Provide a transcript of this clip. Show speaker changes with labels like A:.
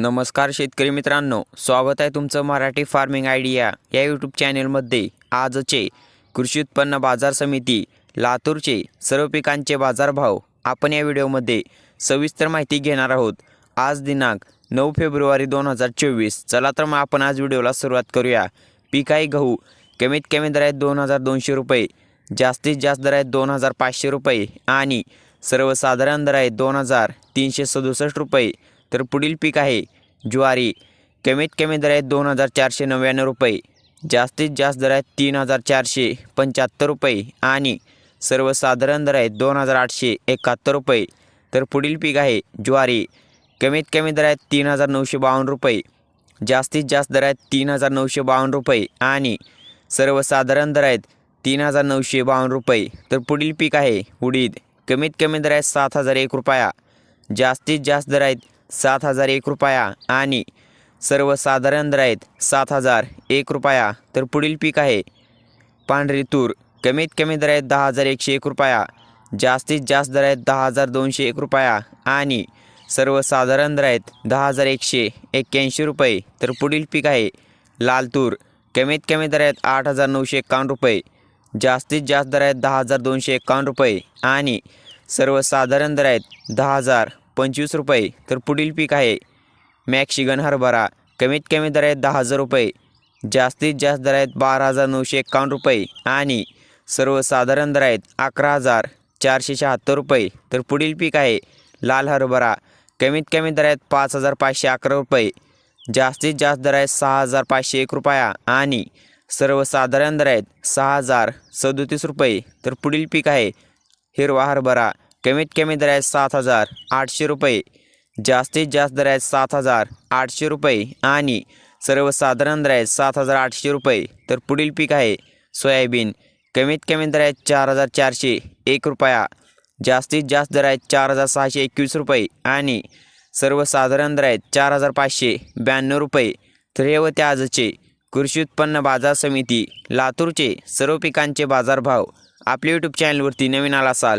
A: नमस्कार शेतकरी मित्रांनो स्वागत आहे तुमचं मराठी फार्मिंग आयडिया या यूट्यूब चॅनेलमध्ये आजचे कृषी उत्पन्न बाजार समिती लातूरचे सर्व पिकांचे बाजारभाव आपण या व्हिडिओमध्ये सविस्तर माहिती घेणार आहोत. आज दिनांक नऊ फेब्रुवारी दोन हजार चोवीस. चला तर मग आपण आज व्हिडिओला सुरुवात करूया. पीक आहे गहू कमीत कमी दर आहेत दोन हजार दोनशे रुपये जास्तीत जास्त दर आहेत दोन हजार पाचशे रुपये आणि सर्वसाधारण दर आहेत दोन हजार तीनशे सदुसष्ट रुपये. तर पुढील पीक आहे ज्वारी. कमीत कमी दर आहेत दोन हजार चारशे नव्याण्णव रुपये. जास्तीत जास्त दर आहेत तीन हजार चारशे पंच्याहत्तर रुपये. आणि सर्वसाधारण दर आहेत दोन हजार आठशे एकाहत्तर रुपये. तर पुढील पीक आहे ज्वारी. कमीत कमी दर आहेत तीन हजार नऊशे बावन्न रुपये. जास्तीत जास्त दर आहेत तीन हजार नऊशे बावन्न रुपये. आणि सर्वसाधारण दर आहेत तीन हजार नऊशे बावन्न रुपये. तर पुढील पीक आहे उडीद. कमीत कमी दर आहेत सात हजार एक रुपया. जास्तीत जास्त दर आहेत सात हजार एक रुपया आणि सर्वसाधारण दर आहेत सात हजार एक रुपया. तर पुढील पीक आहे. पांढरी तूर कमीत कमी दर आहेत दहा हजार एकशे एक रुपया जास्तीत जास्त दर आहेत दहा हजार दोनशे एक रुपया आणि सर्वसाधारण दर आहेत दहा हजार एकशे एक्क्याऐंशी रुपये. तर पुढील पीक आहे. लाल तूर कमीत कमी दर आहेत आठ हजार नऊशे एकावन्न रुपये जास्तीत जास्त दर आहेत दहा हजार दोनशे एकावन्न रुपये आणि सर्वसाधारण दर आहेत दहा हजार पंचवीस रुपये. तर पुढील पीक आहे. मॅक्सिगन हरभरा. कमीत कमी दर आहेत दहा हजार रुपये. जास्तीत जास्त दर आहेत बारा हजार नऊशे एकावन्न रुपये. आणि सर्वसाधारण दर आहेत अकरा हजार चारशे शहात्तर रुपये. तर पुढील पीक आहे. लाल हरभरा. कमीत कमी दर आहेत पाच हजार पाचशे अकरा रुपये. जास्तीत जास्त दर आहेत सहा हजार पाचशे एक रुपया. आणि सर्वसाधारण दर आहेत सहा हजार सदोतीस रुपये. तर पुढील पीक आहे. हिरवा हरभरा. कमीत कमी दर आहे सात हजार आठशे रुपये. जास्तीत जास्त दर आहेत सात हजार आठशे रुपये आणि सर्वसाधारण दर आहेत सात हजार आठशे रुपये. तर पुढील पीक आहे सोयाबीन. कमीत कमी दर आहेत चार हजार चारशे एक रुपया. जास्तीत जास्त दर आहेत चार हजार सहाशे एकवीस रुपये आणि सर्वसाधारण दर आहेत चार हजार पाचशे ब्याण्णव रुपये. तर हे होते आजचे कृषी उत्पन्न बाजार समिती लातूरचे सर्व पिकांचे बाजारभाव. आपल्या यूट्यूब चॅनलवरती नवीन आला असाल